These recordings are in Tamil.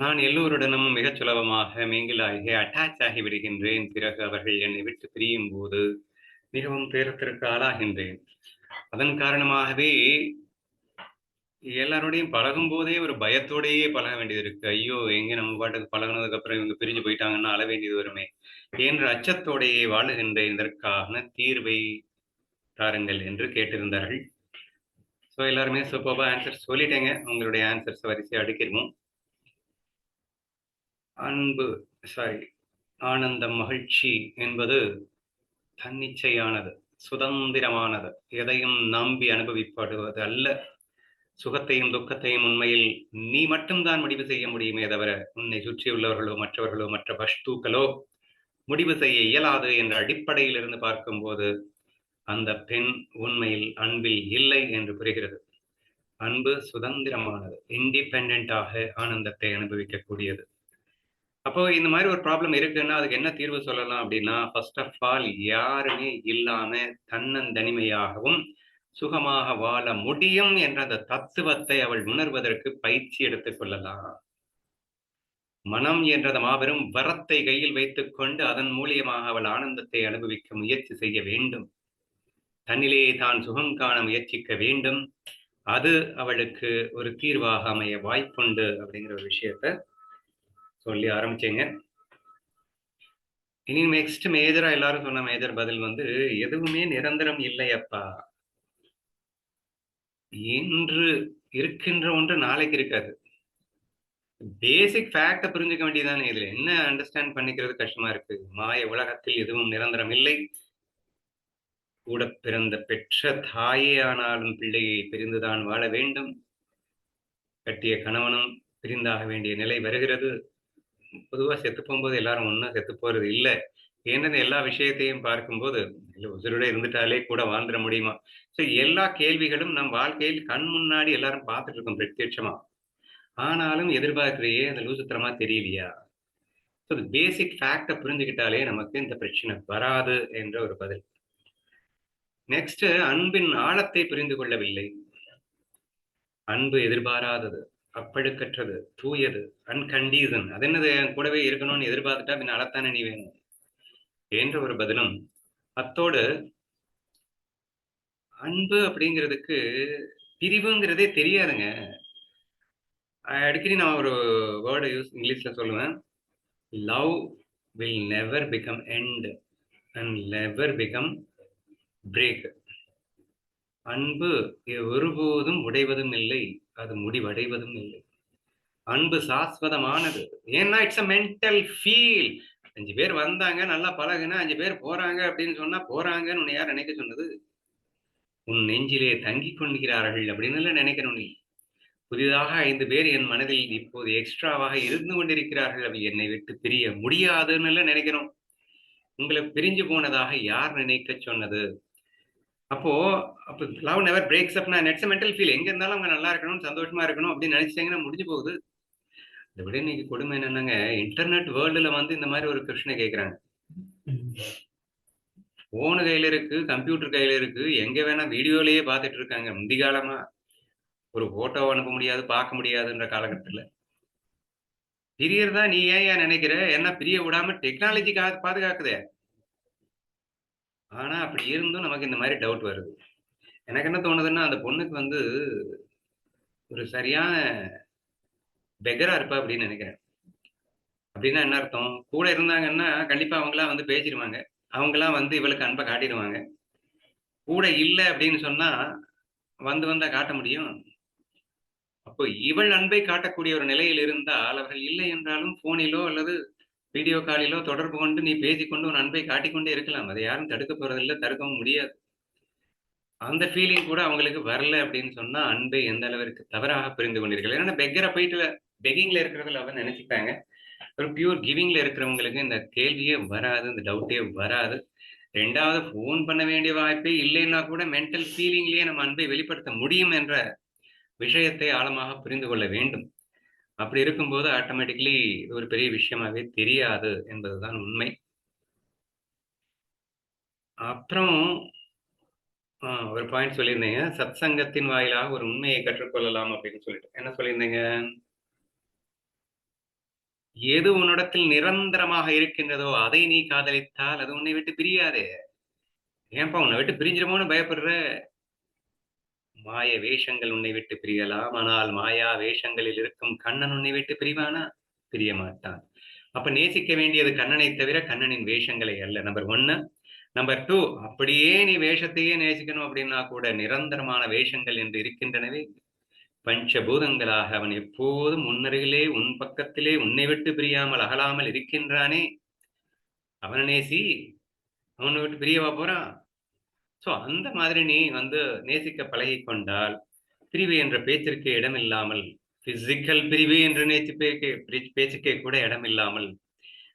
நான் எல்லோருடனும் மிகச் சுலபமாக மிங்கிலாகி அட்டாச் ஆகி விடுகின்றேன். பிறகு அவர்கள் என்னை விட்டு பிரியும் போது மிகவும் துயரத்திற்கு ஆளாகின்றேன். அதன் காரணமாகவே எல்லாரோடையும் பழகும் போதே ஒரு பயத்தோடையே பழக வேண்டியது இருக்கு. ஐயோ எங்க நம்ம பாட்டுக்கு பழகுனதுக்கு அப்புறம் இவங்க பிரிஞ்சு போயிட்டாங்கன்னா அழ வேண்டியது வருமே என்ற அச்சத்தோடையே வாழுகின்ற இதற்கான தீர்வை தாருங்கள் என்று கேட்டிருந்தார்கள். ஸோ எல்லாருமே சூப்பராக ஆன்சர் சொல்லிட்டேங்க. உங்களுடைய ஆன்சர்ஸ் வரிசை அடுக்கிடுவோம். அன்பு சாரி ஆனந்தம் மகிழ்ச்சி என்பது தன்னிச்சையானது சுதந்திரமானது. எதையும் நம்பி அனுபவிப்படுவது அல்ல. சுகத்தையும் துக்கத்தையும் உண்மையில் நீ மட்டும்தான் முடிவு செய்ய முடியுமே தவிர உன்னை சுற்றியுள்ளவர்களோ மற்றவர்களோ மற்ற பஷ்தூக்களோ முடிவு செய்ய இயலாது என்ற அடிப்படையில் இருந்து பார்க்கும்போது அந்த பெண் உண்மையில் அன்பில் இல்லை என்று புரிகிறது. அன்பு சுதந்திரமானது இண்டிபெண்டாக ஆனந்தத்தை அனுபவிக்கக்கூடியது. அப்போ இந்த மாதிரி ஒரு ப்ராப்ளம் இருக்குன்னா அதுக்கு என்ன தீர்வு சொல்லலாம் அப்படின்னா ஃபர்ஸ்ட் ஆஃப் ஆல் யாருமே இல்லாம தன்னந்தனிமையாகவும் சுகமாக வாழ முடியும் என்ற அந்த தத்துவத்தை அவள் உணர்வதற்கு பயிற்சி எடுத்துக் கொள்ளலாம். மனம் என்ற மாபெரும் வரத்தை கையில் வைத்துக் கொண்டு அதன் மூலியமாக அவள் ஆனந்தத்தை அனுபவிக்க முயற்சி செய்ய வேண்டும். தன்னிலே தான் சுகம் காண முயற்சிக்க வேண்டும். அது அவளுக்கு ஒரு தீர்வாக அமைய வாய்ப்புண்டு அப்படிங்கிற ஒரு விஷயத்த சொல்லி ஆரம்பிச்சேங்க. இனி நெக்ஸ்ட் மேஜரா எல்லாரும் சொன்ன மேஜர் பதில் வந்து எதுவுமே நிரந்தரம் இல்லையப்பா. இன்று இருக்கின்ற ஒன்று நாளைக்கு இருக்காது. பேசிக் ஃபேக்டை புரிஞ்சுக்க வேண்டியதானே இதுல. என்ன அண்டர்ஸ்டாண்ட் பண்ணிக்கிறது கஷ்டமா இருக்கு? மாய உலகத்தில் எதுவும் நிரந்தரம் இல்லை. கூட பிறந்த பெற்ற தாயே ஆனாலும் பிள்ளையை பிரிந்துதான் வாழ வேண்டும். கட்டிய கணவனும் பிரிந்தாக வேண்டிய நிலை வருகிறது. பொதுவா செத்து போகும்போது எல்லாரும் ஒன்றா செத்து போறது இல்லை. ஏன்னா எல்லா விஷயத்தையும் பார்க்கும்போது இல்லை உசுரோட இருந்துட்டாலே கூட வாழ்ந்துட முடியுமா? ஸோ எல்லா கேள்விகளும் நம் வாழ்க்கையில் கண் முன்னாடி எல்லாரும் பார்த்துட்டு இருக்கோம் பிரத்யட்சமா. ஆனாலும் எதிர்பார்க்கிறையே அந்த லூசுத்திரமா தெரியலையா? ஸோ பேசிக் ஃபேக்டை புரிஞ்சுக்கிட்டாலே நமக்கு இந்த பிரச்சனை வராது என்ற ஒரு பதில். நெக்ஸ்ட் அன்பின் ஆழத்தை புரிந்து கொள்ளவில்லை. அன்பு எதிர்பாராதது. அப்பழுக்கற்றது தூயது அன்கண்டீசன். அது என்னது? என் கூடவே இருக்கணும்னு எதிர்பார்த்துட்டா பின் அழத்தானே நீ வேணும். என்ற ஒரு பதிலும் அத்தோடு அன்பு அப்படிங்கிறதுக்கு பிரிவுங்கிறதே தெரியாதுங்க. அடிக்கடி நான் ஒரு வேர்டு யூஸ் இங்கிலீஷ்ல சொல்லுவேன். Love will never become end and never become break அன்பு ஒருபோதும் உடைவதும் இல்லை. அது முடிவடைவதும் இல்லை. அன்பு சாஸ்வதமானது. ஏன்னா இட்ஸ் அ மென்டல் ஃபீல் அஞ்சு பேர் வந்தாங்க நல்லா பழகுனா அஞ்சு பேர் போறாங்க அப்படின்னு சொன்னா போறாங்கன்னு உன்னை யார் நினைக்க சொன்னது? உன் நெஞ்சிலே தங்கி கொள்கிறார்கள் அப்படின்னு நினைக்கணும் நீ. புதிதாக ஐந்து பேர் என் மனதில் இப்போது எக்ஸ்ட்ராவாக இருந்து கொண்டிருக்கிறார்கள். அவை என்னை விட்டு பிரிய முடியாதுன்னு நினைக்கிறோம் உங்களை பிரிஞ்சு போனதாக யார் நினைக்க சொன்னது? அப்போ அப்போ லவ் நெவர் பிரேக்ஸ் அப் நான் நெட்ஸ் மென்டல் ஃபீல் எங்க இருந்தாலும் அவங்க நல்லா இருக்கணும் சந்தோஷமா இருக்கணும் அப்படின்னு நினைச்சிட்டாங்கன்னா முடிஞ்சு போகுது. இதை விட இன்னைக்கு கொடுமை என்னன்னாங்க இன்டர்நெட் வேர்ல்டுல வந்து இந்த மாதிரி ஒரு கிருஷ்ண கேட்கறாங்க போனு கையில இருக்கு கம்ப்யூட்டர் கையில இருக்கு எங்க வேணா வீடியோலயே பார்த்துட்டு இருக்காங்க. முந்தி காலமா ஒரு போட்டோ அனுப்ப முடியாது பார்க்க முடியாதுன்ற காலகட்டத்துல. தான் நீ ஏன் ஏன் நினைக்கிற? என்ன பிரிய விடாம டெக்னாலஜி பாதுகாக்குதே. ஆனா அப்படி இருந்தும் நமக்கு இந்த மாதிரி டவுட் வருது. எனக்கு என்ன தோணுதுன்னா அந்த பொண்ணுக்கு வந்து ஒரு சரியான பெகரா இருப்பா அப்படின்னு நினைக்கிறேன். அப்படின்னா என்ன அர்த்தம்? கூட இருந்தாங்கன்னா கண்டிப்பா அவங்களாம் வந்து பேசிடுவாங்க. அவங்களாம் வந்து இவளுக்கு அன்பை காட்டிடுவாங்க. கூட இல்லை அப்படின்னு சொன்னா வந்து வந்தா காட்ட முடியும்? அப்போ இவள் அன்பை காட்டக்கூடிய ஒரு நிலையில் இருந்தால் அவர்கள் இல்லை என்றாலும் போனிலோ அல்லது வீடியோ காலிலோ தொடர்பு கொண்டு நீ பேசிக்கொண்டு உன் அன்பை காட்டிக்கொண்டே இருக்கலாம். அதை யாரும் தடுக்க போறதில்லை தடுக்கவும் முடியாது. அந்த ஃபீலிங் கூட அவங்களுக்கு வரல அப்படின்னு சொன்னா அன்பை எந்த அளவிற்கு தவறாக புரிந்து கொண்டிருக்கல ஏன்னா பெக்கரை போயிட்டு பெக்கிங்ல இருக்கிறதுல அவன் நினைச்சுப்பாங்க. ஒரு பியூர் கிவிங்ல இருக்கிறவங்களுக்கு இந்த கேள்வியே வராது இந்த டவுட்டே வராது. ரெண்டாவது ஃபோன் பண்ண வேண்டிய வாய்ப்பே இல்லைன்னா கூட மென்டல் ஃபீலிங்லயே நம்ம அன்பை வெளிப்படுத்த முடியும் என்ற விஷயத்தை ஆழமாக புரிந்து கொள்ள வேண்டும். அப்படி இருக்கும்போது ஆட்டோமேட்டிக்லி இது ஒரு பெரிய விஷயமாவே தெரியாது என்பதுதான் உண்மை. அப்புறம் ஒரு பாயிண்ட் சொல்லியிருந்தீங்க. சத் சங்கத்தின் வாயிலாக ஒரு உண்மையை கற்றுக்கொள்ளலாம் அப்படின்னு சொல்லிட்டு. என்ன சொல்லியிருந்தீங்க? எது உன்னிடத்தில் நிரந்தரமாக இருக்கின்றதோ அதை நீ காதலித்தால் அது உன்னை விட்டு பிரியாதே. ஏன்பா உன்னை விட்டு பிரிஞ்சிருமோன்னு பயப்படுற? மாய வேஷங்கள் உன்னை விட்டு பிரியலாம். ஆனால் மாயா வேஷங்களில் இருக்கும் கண்ணன் உன்னை விட்டு பிரிவானா? பிரிய மாட்டான் அப்ப நேசிக்க வேண்டியது கண்ணனை தவிர கண்ணனின் வேஷங்களை அல்ல. நம்பர் ஒன்னு. Number two. அப்படியே நீ வேஷத்தையே நேசிக்கணும் அப்படின்னா கூட நிரந்தரமான வேஷங்கள் என்று இருக்கின்றனவே. பஞ்சபூதங்களாக அவன் எப்போதும் உன்னருகிலே உன் பக்கத்திலே உன்னை விட்டு பிரியாமல் அகலாமல் இருக்கின்றானே. அவனை நேசி. அவனை விட்டு பிரியவா போறான்? சோ அந்த மாதிரி நீ வந்து நேசிக்க பழகி கொண்டால் பிரிவு என்ற பேச்சிற்கு இடமில்லாமல் பிசிக்கல் பிரிவு என்று நேற்று பேச்சுக்கே கூட இடமில்லாமல்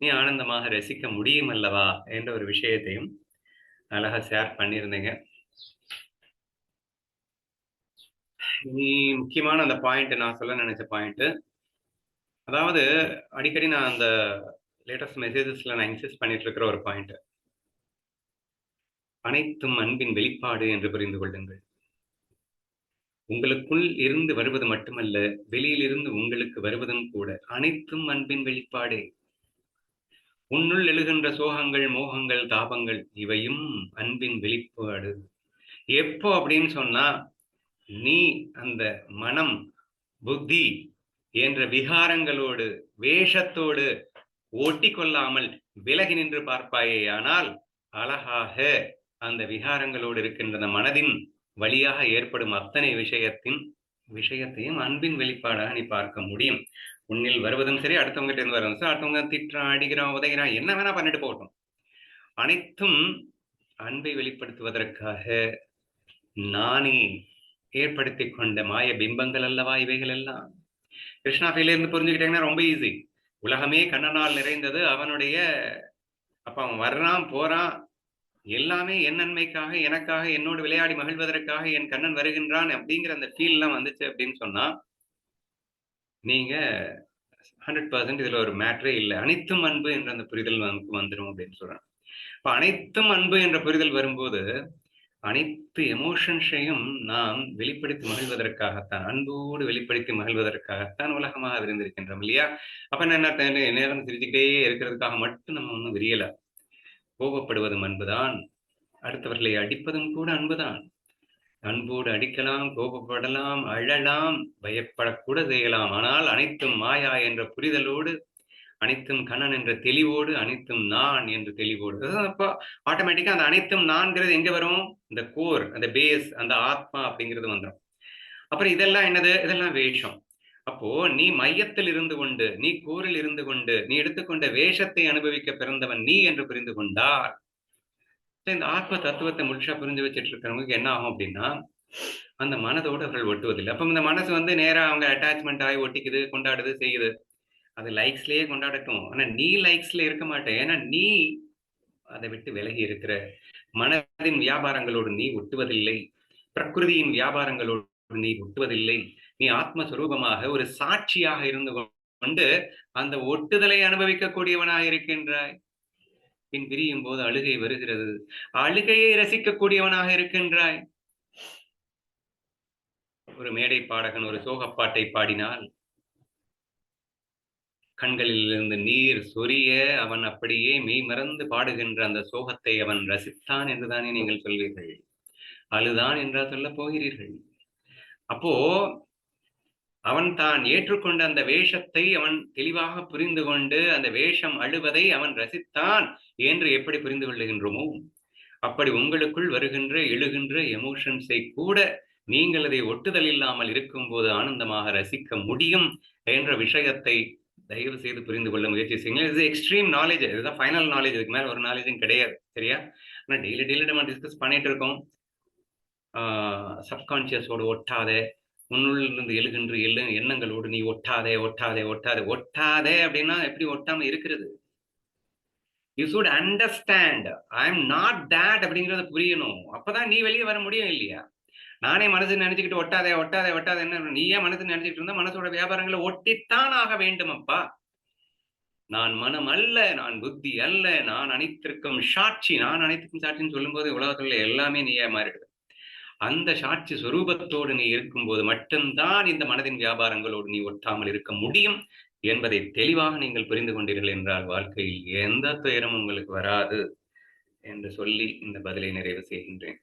நீ ஆனந்தமாக ரசிக்க முடியும் அல்லவா? என்ற ஒரு விஷயத்தையும் அழகா ஷேர் பண்ணியிருந்தீங்க. நீ முக்கியமான அந்த பாயிண்ட் நான் சொல்ல நினைச்ச பாயிண்ட் அதாவது அடிக்கடி நான் அந்த லேட்டஸ்ட் மெசேஜஸ்ல நான் இன்சிஸ்ட் பண்ணிட்டு இருக்கிற ஒரு பாயிண்ட் அனைத்தும் அன்பின் வெளிப்பாடு என்று புரிந்து கொள்ளுங்கள். உங்களுக்குள் இருந்து வருவது மட்டுமல்ல வெளியிலிருந்து உங்களுக்கு வருவதும் கூட அனைத்தும் அன்பின் வெளிப்பாடே. உன்னுள் எழுகின்ற சோகங்கள் மோகங்கள் தாபங்கள் இவையும் அன்பின் வெளிப்பாடு. எப்போ அப்படின்னு சொன்னா நீ அந்த மனம் புத்தி என்ற விகாரங்களோடு வேஷத்தோடு ஓட்டி கொள்ளாமல் விலகி நின்று பார்ப்பாயே ஆனால் அழகாக அந்த விகாரங்களோடு இருக்கின்ற அந்த மனதின் வழியாக ஏற்படும் அத்தனை விஷயத்தின் விஷயத்தையும் அன்பின் வெளிப்பாடாக நீ பார்க்க முடியும். உன்னில் வருவதும் சரி அடுத்தவங்ககிட்ட இருந்து வருவதும் சரி. அடுத்தவங்க திட்டுறான் அடிக்கிறான் உதைகிறான் என்ன வேணா பண்ணிட்டு போகட்டும். அனைத்தும் அன்பை வெளிப்படுத்துவதற்காக நானே ஏற்படுத்தி கொண்ட மாய பிம்பங்கள் அல்லவா இவைகள் எல்லாம் கிருஷ்ணாபையில இருந்து புரிஞ்சுக்கிட்டீங்கன்னா ரொம்ப ஈஸி உலகமே கண்ணனால் நிறைந்தது. அவனுடைய அப்ப அவன் வர்றான் போறான் எல்லாமே என் நன்மைக்காக எனக்காக என்னோடு விளையாடி மகிழ்வதற்காக என் கண்ணன் வருகின்றான் அப்படிங்கிற அந்த ஃபீல் எல்லாம் வந்துச்சு அப்படின்னு சொன்னா நீங்க ஹண்ட்ரட் பர்சன்ட் இதுல ஒரு மேட்ரே இல்லை. அனைத்தும் அன்பு என்ற அந்த புரிதல் நமக்கு வந்துடும் அப்படின்னு சொல்றான் இப்ப அனைத்தும் அன்பு என்ற புரிதல் வரும்போது அனைத்து எமோஷன்ஸையும் நாம் வெளிப்படுத்தி மகிழ்வதற்காகத்தான் அன்போடு வெளிப்படுத்தி மகிழ்வதற்காகத்தான் உலகமாக விருந்திருக்கின்றோம் இல்லையா? அப்ப என்ன நேரம் சிரிச்சுக்கிட்டே இருக்கிறதுக்காக மட்டும் நம்ம ஒன்றும் விரியல. கோபப்படுவதும் அன்புதான். அடுத்தவர்களை அடிப்பதும் கூட அன்புதான். அன்போடு அடிக்கலாம் கோபப்படலாம் அழலாம் பயப்படக்கூட செய்யலாம். ஆனால் அனைத்தும் மாயா என்ற புரிதலோடு அனைத்தும் கண்ணன் என்ற தெளிவோடு அனைத்தும் நான் என்ற தெளிவோடு. அப்போ ஆட்டோமேட்டிக்கா அந்த அனைத்தும் நான்கிறது எங்க வரும்? இந்த கோர் அந்த பேஸ் அந்த ஆத்மா அப்படிங்கிறது வந்துடும் அப்புறம் இதெல்லாம் என்னது? இதெல்லாம் வேஷம். அப்போ நீ மையத்தில் இருந்து கொண்டு நீ கூரில் இருந்து கொண்டு நீ எடுத்துக்கொண்ட வேஷத்தை அனுபவிக்க பிறந்தவன் நீ என்று புரிந்து கொண்டார். இந்த ஆத்ம தத்துவத்தை முழுசா புரிஞ்சு வச்சுட்டு இருக்கிறவங்களுக்கு என்ன ஆகும் அப்படின்னா அந்த மனதோடு அவர்கள் ஒட்டுவதில்லை. அப்ப இந்த மனசு வந்து நேரா அவங்க அட்டாச்மெண்ட் ஆகி ஒட்டிக்குது கொண்டாடுது செய்யுது. அது லைக்ஸ்லயே கொண்டாடட்டும். ஆனா நீ லைக்ஸ்ல இருக்க மாட்டேன். ஏன்னா நீ அதை விட்டு விலகி இருக்கிற மனதின் வியாபாரங்களோடு நீ ஒட்டுவதில்லை. பிரகிருதியின் வியாபாரங்களோடு நீ ஒட்டுவதில்லை. நீ ஆத்மஸ்வரூபமாக ஒரு சாட்சியாக இருந்து கொண்டு அந்த ஒட்டுதலை அனுபவிக்கக்கூடியவனாக இருக்கின்றாய் பின் பிரியும் போது அழுகை வருகிறது. அழுகையை ரசிக்கக்கூடியவனாக இருக்கின்றாய். ஒரு மேடை பாடகன் ஒரு சோகப்பாட்டை பாடினால் கண்களில் இருந்து நீர் சொரிய அவன் அப்படியே மெய் மறந்து பாடுகின்ற அந்த சோகத்தை அவன் ரசித்தான் என்றுதானே நீங்கள் சொல்வீர்கள். அழுதான் என்றா சொல்ல போகிறீர்கள். அப்போ அவன் தான் ஏற்றுக்கொண்ட அந்த வேஷத்தை அவன் தெளிவாக புரிந்து கொண்டு அந்த வேஷம் அழுவதை அவன் ரசித்தான் என்று எப்படி புரிந்து கொள்ளுகின்றோமோ? அப்படி உங்களுக்குள் வருகின்ற எழுகின்ற எமோஷன்ஸை கூட நீங்கள் அதை ஒட்டுதல் இல்லாமல் இருக்கும்போது ஆனந்தமாக ரசிக்க முடியும் என்ற விஷயத்தை தயவு செய்து புரிந்து கொள்ள முயற்சி செய்யுங்க இது எக்ஸ்ட்ரீம் நாலேஜ் இதுதான் ஃபைனல் நாலேஜ் இதுக்கு மேலே ஒரு நாலேஜும் கிடையாது. சரியா? ஆனால் டெய்லி டெய்லி நம்ம டிஸ்கஸ் பண்ணிட்டு இருக்கோம். சப்கான்சியஸோடு ஒட்டாதே இருந்து எழுகின்ற எழு எண்ணங்களோடு நீ ஒட்டாதே ஒட்டாதே ஒட்டாதே. ஒட்டாதே அப்படின்னா எப்படி ஒட்டாம இருக்கிறது? You should understand I am not that அப்படிங்கறத புரியணும். அப்பதான் நீ வெளியே வர முடியும் இல்லையா? நானே மனசு நினைச்சுக்கிட்டு ஒட்டாதே ஒட்டாதே ஒட்டாதே என்ன? நீயே மனசு நினைச்சுக்கிட்டு இருந்தா மனசோட வியாபாரங்களை ஒட்டித்தான் ஆக வேண்டும் அப்பா. நான் மனம் அல்ல நான் புத்தி அல்ல நான் அனைத்திற்கும் சாட்சி நான் அனைத்துக்கும் சாட்சின்னு சொல்லும்போது உலகத்துல எல்லாமே நீயே மாறிடுது. அந்த சாட்சி சுரூபத்தோடு நீ இருக்கும்போது மட்டும்தான் இந்த மனதின் வியாபாரங்களோடு நீ ஒட்டாமல் இருக்க முடியும் என்பதை தெளிவாக நீங்கள் புரிந்து கொண்டீர்கள் என்றால் வாழ்க்கையில் எந்த துயரமும் உங்களுக்கு வராது என்று சொல்லி இந்த பதிலை நிறைவு செய்கின்றேன்.